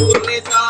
तुझा